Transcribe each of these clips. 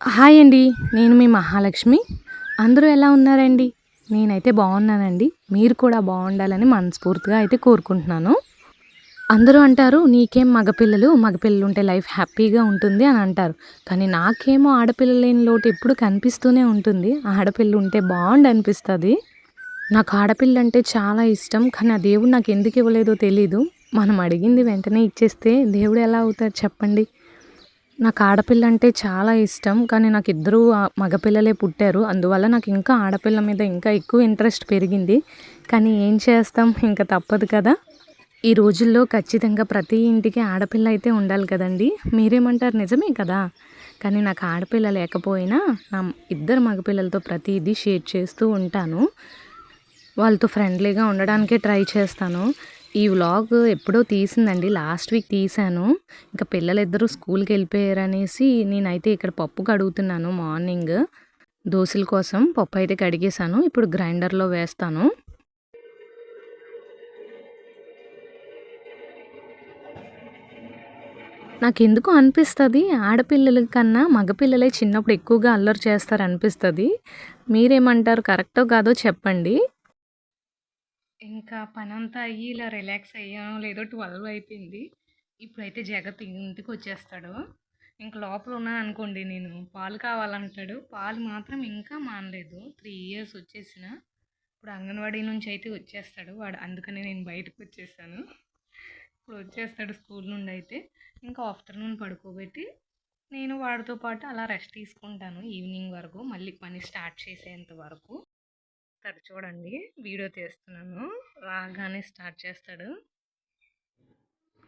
Hi అండి నేను మీ మహాలక్ష్మి. అందరూ ఎలా ఉన్నారండి? నేనైతే బాగున్నానండి. మీరు కూడా బాగుండాలని మనస్ఫూర్తిగా అయితే కోరుకుంటున్నాను. అందరూ అంటారు నీకేం మగపిల్లలు? మగపిల్లలు ఉంటే లైఫ్ హ్యాపీగా ఉంటుంది అని అంటారు. కానీ నాకేమో ఆడపిల్ల లేని లోటు ఎప్పుడు కనిపిస్తూనే ఉంటుంది. ఆడపిల్ల ఉంటే బాగుండు అనిపిస్తుంది. నాకు ఆడపిల్ల అంటే చాలా ఇష్టం. కానీ ఆ దేవుడు నాకు ఎందుకు ఇవ్వలేదో తెలీదు. మనం అడిగింది వెంటనే ఇచ్చేస్తే దేవుడు ఎలా అవుతారు చెప్పండి? నాకు ఆడపిల్ల అంటే చాలా ఇష్టం కానీ నాకు ఇద్దరు మగపిల్లలే పుట్టారు. అందువల్ల నాకు ఇంకా ఆడపిల్ల మీద ఇంకా ఎక్కువ ఇంట్రెస్ట్ పెరిగింది. కానీ ఏం చేస్తాం? ఇంకా తప్పదు కదా. ఈ రోజుల్లో ఖచ్చితంగా ప్రతి ఇంటికి ఆడపిల్ల అయితే ఉండాలి కదండి. మీరేమంటారు? నిజమే కదా. కానీ నాకు ఆడపిల్ల లేకపోయినా నా ఇద్దరు మగపిల్లలతో ప్రతిదీ షేర్ చేస్తూ ఉంటాను. వాళ్ళతో ఫ్రెండ్లీగా ఉండడానికే ట్రై చేస్తాను. ఈ వ్లాగ్ ఎప్పుడో తీసిందండి. లాస్ట్ వీక్ తీసాను ఇంకా పిల్లలిద్దరూ స్కూల్కి వెళ్ళిపోయారనేసి నేనైతే ఇక్కడ పప్పు కడుగుతున్నాను మార్నింగ్. దోశల కోసం పప్పు అయితే కడిగేసాను ఇప్పుడు గ్రైండర్లో వేస్తాను. నాకు ఎందుకు అనిపిస్తుంది. ఆడపిల్లల కన్నా మగపిల్లలే చిన్నప్పుడు ఎక్కువగా అల్లరి చేస్తారు అనిపిస్తుంది మీరేమంటారు? కరెక్టో కాదో చెప్పండి. ఇంకా పనంతా అయ్యి ఇలా రిలాక్స్ అయ్యాను లేదో ట్వెల్వ్ అయిపోయింది. ఇప్పుడైతే జగత్ ఇంటికి వచ్చేస్తాడు. ఇంక లోపల ఉన్నాను అనుకోండి నేను పాలు కావాలంటాడు. పాలు మాత్రం ఇంకా మానలేదు. త్రీ ఇయర్స్ వచ్చేసిన. ఇప్పుడు అంగన్వాడీ నుంచి అయితే వచ్చేస్తాడు. వాడు అందుకనే నేను బయటకు వచ్చేసాను. ఇప్పుడు వచ్చేస్తాడు స్కూల్ నుండి అయితే. ఇంకా ఆఫ్టర్నూన్ పడుకోబెట్టి నేను వాడితో పాటు అలా రెస్ట్ తీసుకుంటాను ఈవినింగ్ వరకు. మళ్ళీ పని స్టార్ట్ చేసేంత వరకు. చేస్తాడు చూడండి. వీడియో తీస్తున్నాను. రాగానే స్టార్ట్ చేస్తాడు.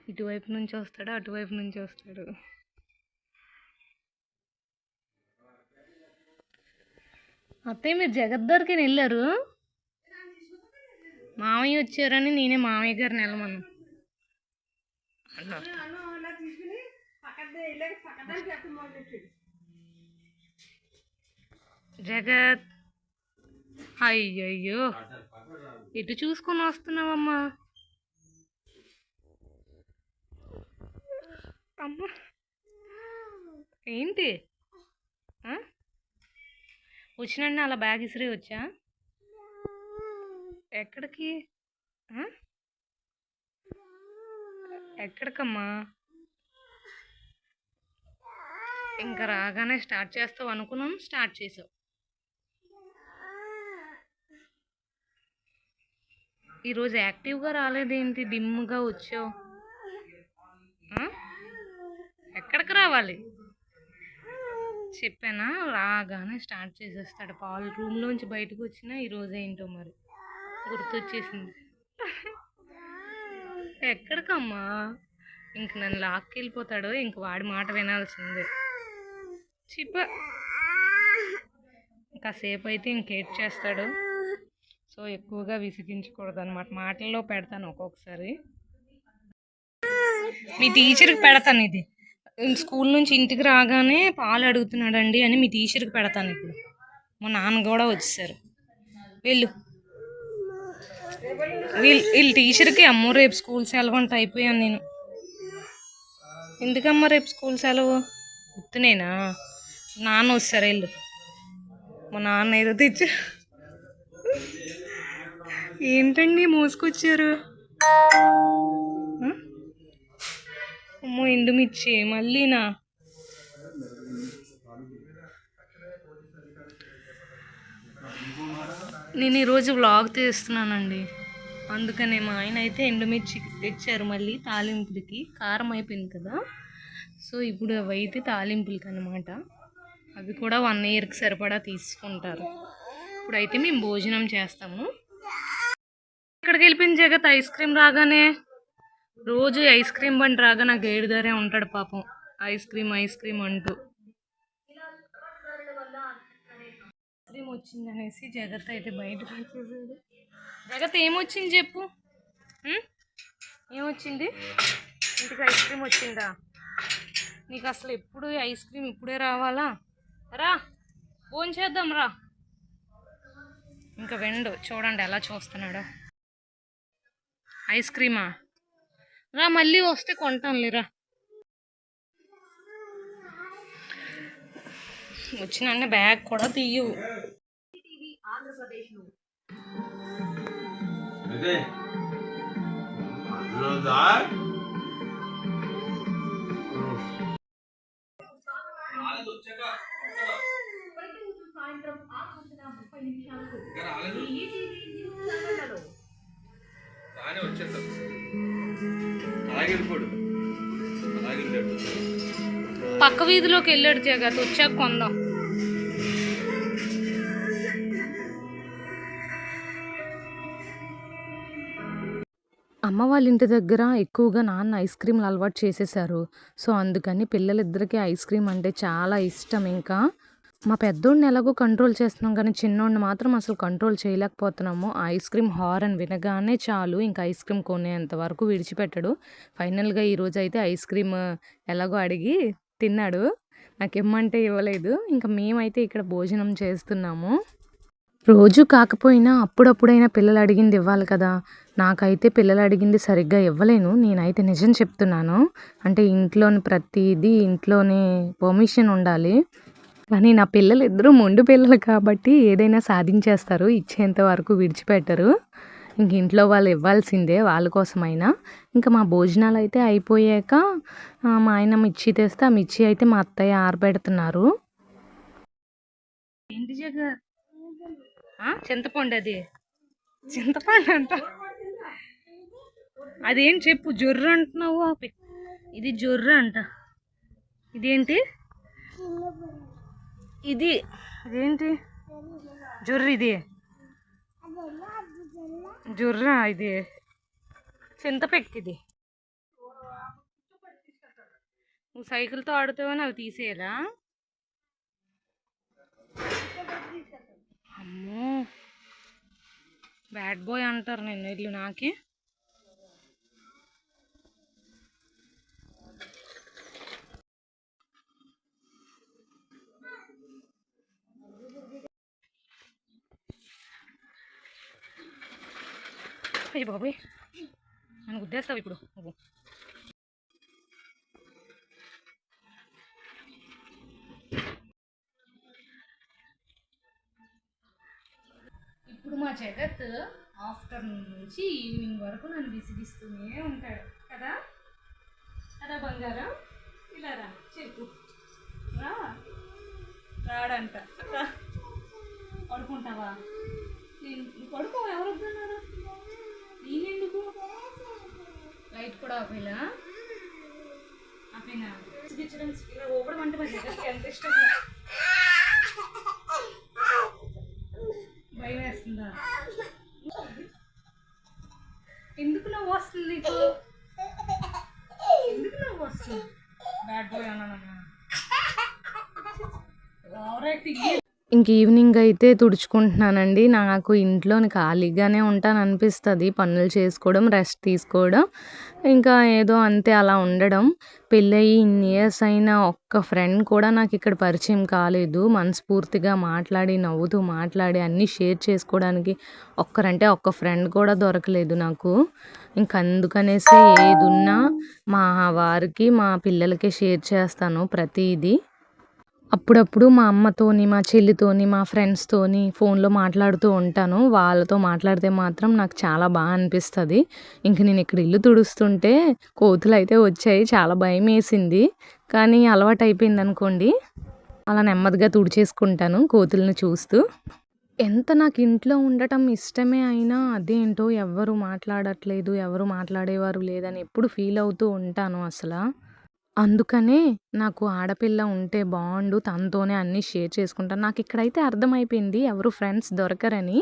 ఇటువైపు నుంచి వస్తాడు అటువైపు నుంచి వస్తాడు. అత్తయ్య మీరు జగద్దరికి వెళ్ళారు? మామయ్య వచ్చారని నేనే మామయ్య గారిని వెళ్ళమను. జగత్ అయ్యయ్యో. ఇటు చూసుకొని వస్తున్నావమ్మా. అమ్మా. ఏంటి? వచ్చినండి అలా బ్యాగ్ ఇసిరి వచ్చా? ఎక్కడికి? ఎక్కడికమ్మా? ఇంకా రాగానే స్టార్ట్ చేస్తావు అనుకున్నాం స్టార్ట్ చేసావు. ఈరోజు యాక్టివ్గా రాలేదేంటి? డిమ్గా వచ్చావు. ఎక్కడికి రావాలి? చెప్పానా? రాగానే స్టార్ట్ చేసేస్తాడు. పాలు రూమ్లోంచి బయటకు వచ్చినా ఈరోజు ఏంటో మరి. గుర్తొచ్చేసింది. ఎక్కడికమ్మా? ఇంక నన్ను లాక్కెళ్ళిపోతాడు ఇంక వాడి మాట వినాల్సిందే. చిప్ప. కాసేపు అయితే ఇంకేట్ చేస్తాడు? సో ఎక్కువగా విసిగించకూడదు అనమాట మాటల్లో పెడతాను ఒక్కొక్కసారి. మీ టీచర్కి పెడతాను ఇది. స్కూల్ నుంచి ఇంటికి రాగానే పాలు అడుగుతున్నాడండి అని మీ టీచర్కి పెడతాను ఇప్పుడు. మా నాన్న కూడా వచ్చేసారు. వెళ్ళు. వీళ్ళు వీళ్ళు టీచర్కి అమ్మో రేపు స్కూల్ సెలవు అంటే అయిపోయాను నేను. ఎందుకమ్మా రేపు స్కూల్ సెలవు? గుర్తునేనా నాన్న వస్తారు వెళ్ళు. మా నాన్న ఏదో తెచ్చారు. ఏంటండి మోసుకొచ్చారు? అమ్మో ఎండుమిర్చి మళ్ళీనా? నేను ఈరోజు వ్లాగ్ తీస్తున్నానండి. అందుకనే మా ఆయన అయితే ఎండుమిర్చి తెచ్చారు మళ్ళీ తాలింపులకి. కారం అయిపోయింది కదా. సో ఇప్పుడు అవి అయితే తాలింపులకి అనమాట అవి కూడా వన్ ఇయర్కి సరిపడా తీసుకుంటారు. ఇప్పుడైతే మేము భోజనం చేస్తాము. ఇక్కడికి వెళ్ళిపోయింది జగత్. ఐస్ క్రీమ్ రాగానే రోజు ఐస్ క్రీమ్ బండి రాగా నాకు ఏడు ఉంటాడు పాపం. ఐస్ క్రీమ్ ఐస్ క్రీమ్ అంటూ. ఐస్ క్రీమ్ వచ్చింది అనేసి జగత్ అయితే బయటకు వచ్చేసాడు. జగత్ ఏమొచ్చింది చెప్పు. ఏమొచ్చింది? ఇంటికి ఐస్ క్రీమ్ వచ్చిందా? నీకు అసలు ఎప్పుడు ఐస్ క్రీమ్ ఇప్పుడే రావాలా? రా ఫోన్ చేద్దాం రా. ఇంకా వెండు చూడండి ఎలా చూస్తున్నాడో. ఐస్ క్రీమా? రా మళ్ళీ వస్తే కొంటాను లేరా వచ్చిన బ్యాగ్ కూడా తీయు. అదే అందులోదా రాని పక్క వీధిలోకి వెళ్ళాడు జగత్. వచ్చాక కొందాం. అమ్మ వాళ్ళ ఇంటి దగ్గర ఎక్కువగా నాన్న ఐస్ క్రీమ్లు అలవాటు చేసేసారు సో అందుకని పిల్లలిద్దరికీ ఐస్ క్రీమ్ అంటే చాలా ఇష్టం ఇంకా. మా పెద్దోడిని ఎలాగో కంట్రోల్ చేస్తున్నాం కానీ చిన్నోడిని మాత్రం అసలు కంట్రోల్ చేయలేకపోతున్నాము. ఐస్ క్రీమ్ హారన్ వినగానే చాలు. ఇంకా ఐస్ క్రీమ్ కొనేంత వరకు విడిచిపెట్టడు. ఫైనల్గా ఈరోజు అయితే ఐస్ క్రీమ్ ఎలాగో అడిగి తిన్నాడు. నాకేమంటే ఇవ్వలేదు. ఇంకా మేమైతే ఇక్కడ భోజనం చేస్తున్నాము. రోజు కాకపోయినా అప్పుడప్పుడైనా పిల్లలు అడిగింది ఇవ్వాలి కదా. నాకైతే పిల్లలు అడిగింది సరిగ్గా ఇవ్వలేను. నేనైతే నిజం చెప్తున్నాను. అంటే ఇంట్లోని ప్రతిదీ ఇంట్లోనే పర్మిషన్ ఉండాలి. కానీ నా పిల్లలు ఇద్దరు మొండు పిల్లలు కాబట్టి ఏదైనా సాధించేస్తారు. ఇచ్చేంత వరకు విడిచిపెట్టరు. ఇంక ఇంట్లో వాళ్ళు ఇవ్వాల్సిందే వాళ్ళ కోసమైనా. ఇంకా మా భోజనాలు అయితే అయిపోయాక మా ఆయన మిర్చి తెస్తే ఆ మిర్చి అయితే మా అత్తయ్య ఆరబెడుతున్నారు. ఏంటి జగ? చింతపండు అది. చింతపండు అంట. అదేం చెప్పు జొర్రు అంటున్నావు ఇది జొర్రు అంట. ఇదేంటి? ఇది అదేంటి? జొర్రు ఇది. జుర్రా ఇది. చింతపెక్కి ఇది నువ్వు సైకిల్తో ఆడుతావని అవి తీసేయాలా అమ్మో. బ్యాడ్ బాయ్ అంటారు నేను ఇల్లు నాకే. అయ్యి బాబోయ్. నన్ను గుద్దేస్తావు ఇప్పుడు నువ్వు. ఇప్పుడు మా జగత్ ఆఫ్టర్నూన్ నుంచి ఈవినింగ్ వరకు నన్ను విసిగిస్తూనే ఉంటాడు. కదా? కదా బంగారం? ఇలా రా చెప్పు. రా. రాడంట. పడుకుంటావా? నేను నువ్వు పడుకో ఎవరు వద్దన్నారా? నేనెందుకు? లైట్ కూడా ఆపేలా? ఆపేనా? విసిగించడం ఇలా ఊపడం అంటే మా జగత్కి ఎంత ఇష్టం భయం వేస్తుందా ఎందుకు నవ్వు వస్తుంది నీకు ఎందుకు నవ్వు వస్తుంది బ్యాడ్ బాయ్ అన్నానమ్మా ఇంక ఈవినింగ్ అయితే తుడుచుకుంటున్నానండి. నాకు ఇంట్లోని ఖాళీగానే ఉంటాను అనిపిస్తుంది పనులు చేసుకోవడం రెస్ట్ తీసుకోవడం ఇంకా ఏదో అంతే అలా ఉండడం. పెళ్ళయి ఇన్ని ఇయర్స్ అయిన ఒక్క ఫ్రెండ్ కూడా నాకు ఇక్కడ పరిచయం కాలేదు. మనస్ఫూర్తిగా మాట్లాడి నవ్వుతూ మాట్లాడి అన్నీ షేర్ చేసుకోవడానికి ఒక్కరంటే ఒక్క ఫ్రెండ్ కూడా దొరకలేదు నాకు. ఇంక అందుకనేసి ఏదున్నా మా వారికి మా పిల్లలకే షేర్ చేస్తాను ప్రతిదీ. అప్పుడప్పుడు మా అమ్మతోని మా చెల్లితోని మా ఫ్రెండ్స్తోని ఫోన్లో మాట్లాడుతూ ఉంటాను. వాళ్ళతో మాట్లాడితే మాత్రం నాకు చాలా బాగా అనిపిస్తుంది. ఇంక నేను ఇక్కడ ఇల్లు తుడుస్తుంటే కోతులు అయితే వచ్చాయి చాలా భయం వేసింది కానీ అలవాటు అయిపోయింది అనుకోండి అలా నెమ్మదిగా తుడిచేసుకుంటాను కోతుల్ని చూస్తూ. ఎంత నాకు ఇంట్లో ఉండటం ఇష్టమే అయినా అదేంటో ఎవ్వరు మాట్లాడట్లేదు ఎవరు మాట్లాడేవారు లేదని ఎప్పుడు ఫీల్ అవుతూ ఉంటాను అసలు. అందుకనే నాకు ఆడపిల్ల ఉంటే బాగుండు తనతోనే అన్నీ షేర్ చేసుకుంటాను. నాకు ఇక్కడైతే అర్థమైపోయింది ఎవరు ఫ్రెండ్స్ దొరకరని.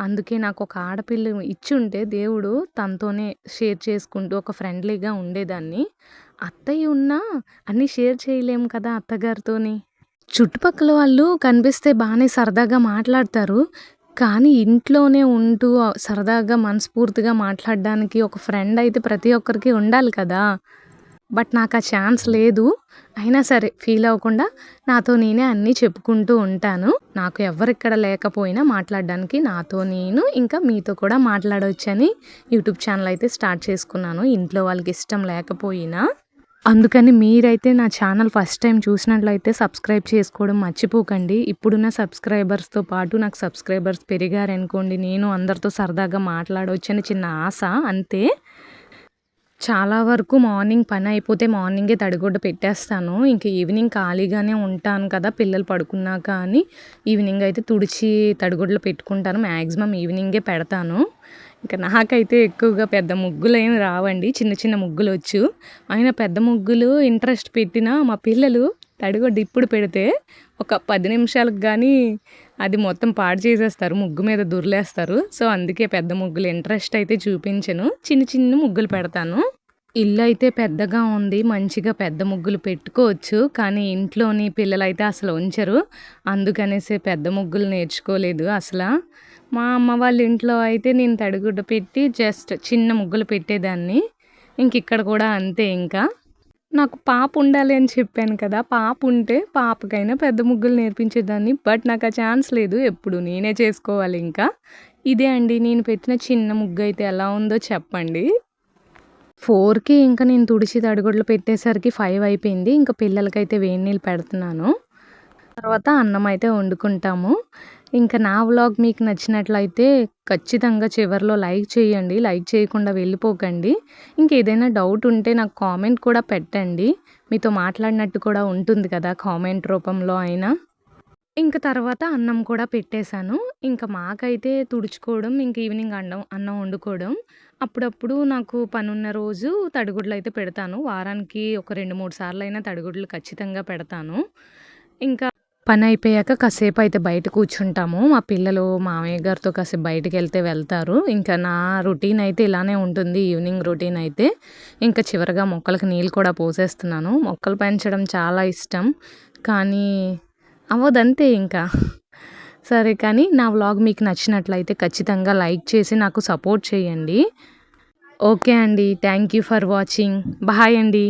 అందుకే నాకు ఒక ఆడపిల్ల ఇచ్చి ఉంటే దేవుడు తనతోనే షేర్ చేసుకుంటూ ఒక ఫ్రెండ్లీగా ఉండేదాన్ని. అత్తయ్య ఉన్నా అన్నీ షేర్ చేయలేము కదా అత్తగారితోని. చుట్టుపక్కల వాళ్ళు కనిపిస్తే బాగానే సరదాగా మాట్లాడతారు. కానీ ఇంట్లోనే ఉంటూ సరదాగా మనస్ఫూర్తిగా మాట్లాడడానికి ఒక ఫ్రెండ్ అయితే ప్రతి ఒక్కరికి ఉండాలి కదా. బట్ నాకు ఆ ఛాన్స్ లేదు. అయినా సరే ఫీల్ అవ్వకుండా నాతో నేనే అన్నీ చెప్పుకుంటూ ఉంటాను. నాకు ఎవరిక్కడ లేకపోయినా మాట్లాడడానికి నాతో నేను ఇంకా మీతో కూడా మాట్లాడవచ్చని యూట్యూబ్ ఛానల్ అయితే స్టార్ట్ చేసుకున్నాను. ఇంట్లో వాళ్ళకి ఇష్టం లేకపోయినా. అందుకని మీరైతే నా ఛానల్ ఫస్ట్ టైం చూసినట్లయితే సబ్స్క్రైబ్ చేసుకోవడం మర్చిపోకండి. ఇప్పుడున్న సబ్స్క్రైబర్స్తో పాటు నాకు సబ్స్క్రైబర్స్ పెరిగారనుకోండి నేను అందరితో సరదాగా మాట్లాడవచ్చని చిన్న ఆశ అంతే. చాలా వరకు మార్నింగ్ పని అయిపోతే మార్నింగే తడిగుడ్డ పెట్టేస్తాను. ఇంక ఈవినింగ్ ఖాళీగానే ఉంటాను కదా పిల్లలు పడుకున్నాక అని ఈవినింగ్ అయితే తుడిచి తడిగుడ్డలు పెట్టుకుంటాను. మ్యాక్సిమం ఈవినింగే పెడతాను. ఇంకా నాకైతే ఎక్కువగా పెద్ద ముగ్గులు ఏమి రావండి చిన్న చిన్న ముగ్గులు వచ్చు అయినా పెద్ద ముగ్గులు ఇంట్రెస్ట్ పెట్టినా మా పిల్లలు తడిగుడ్డ ఇప్పుడు పెడితే ఒక పది నిమిషాలకు కానీ అది మొత్తం పాడు చేసేస్తారు ముగ్గు మీద దుర్లేస్తారు. సో అందుకే పెద్ద ముగ్గులు ఇంట్రెస్ట్ అయితే చూపించను. చిన్న చిన్న ముగ్గులు పెడతాను. ఇల్లు అయితే పెద్దగా ఉంది మంచిగా పెద్ద ముగ్గులు పెట్టుకోవచ్చు కానీ ఇంట్లోని పిల్లలైతే అసలు ఉంచరు. అందుకనేసి పెద్ద ముగ్గులు నేర్చుకోలేదు అసలు. మా అమ్మ వాళ్ళ ఇంట్లో అయితే నేను తడిగుడ్డ పెట్టి జస్ట్ చిన్న ముగ్గులు పెట్టేదాన్ని. ఇంక ఇక్కడ కూడా అంతే ఇంకా. నాకు పాప ఉండాలి అని చెప్పాను కదా పాప ఉంటే పాపకైనా పెద్ద ముగ్గులు నేర్పించేదాన్ని బట్ నాకు ఆ ఛాన్స్ లేదు ఎప్పుడు. నేనే చేసుకోవాలి ఇంకా. ఇదే అండి నేను పెట్టిన చిన్న ముగ్గు అయితే ఎలా ఉందో చెప్పండి. ఫోర్కి ఇంకా నేను తుడిచి తడిగుడ్లు పెట్టేసరికి ఫైవ్ అయిపోయింది. ఇంకా పిల్లలకైతే వేడి నీళ్ళు పెడుతున్నాను. తర్వాత అన్నం అయితే వండుకుంటాము. ఇంకా నా వ్లాగ్ మీకు నచ్చినట్లయితే ఖచ్చితంగా చివరిలో లైక్ చేయండి. లైక్ చేయకుండా వెళ్ళిపోకండి. ఇంకేదైనా డౌట్ ఉంటే నాకు కామెంట్ కూడా పెట్టండి. మీతో మాట్లాడినట్టు కూడా ఉంటుంది కదా కామెంట్ రూపంలో అయినా. ఇంకా తర్వాత అన్నం కూడా పెట్టేశాను. ఇంకా మాకైతే తుడుచుకోవడం ఇంక ఈవినింగ్ అన్నం అన్నం వండుకోవడం. అప్పుడప్పుడు నాకు పనున్న రోజు తడిగుడ్లు అయితే పెడతాను. వారానికి ఒక రెండు మూడు సార్లు అయినా తడిగుడ్లు ఖచ్చితంగా పెడతాను. ఇంకా పని అయిపోయాక కాసేపు అయితే బయట కూర్చుంటాము. మా పిల్లలు మామయ్య గారితో కాసేపు బయటకు వెళ్తే వెళ్తారు. ఇంకా నా రొటీన్ అయితే ఇలానే ఉంటుంది. ఈవినింగ్ రొటీన్ అయితే. ఇంకా చివరిగా మొక్కలకు నీళ్ళు కూడా పోసేస్తున్నాను. మొక్కలు పెంచడం చాలా ఇష్టం. కానీ అవ్వదంతే ఇంకా. సరే కానీ నా వ్లాగ్ మీకు నచ్చినట్లయితే ఖచ్చితంగా లైక్ చేసి నాకు సపోర్ట్ చేయండి. ఓకే అండి. Thank you for watching. Bye అండి.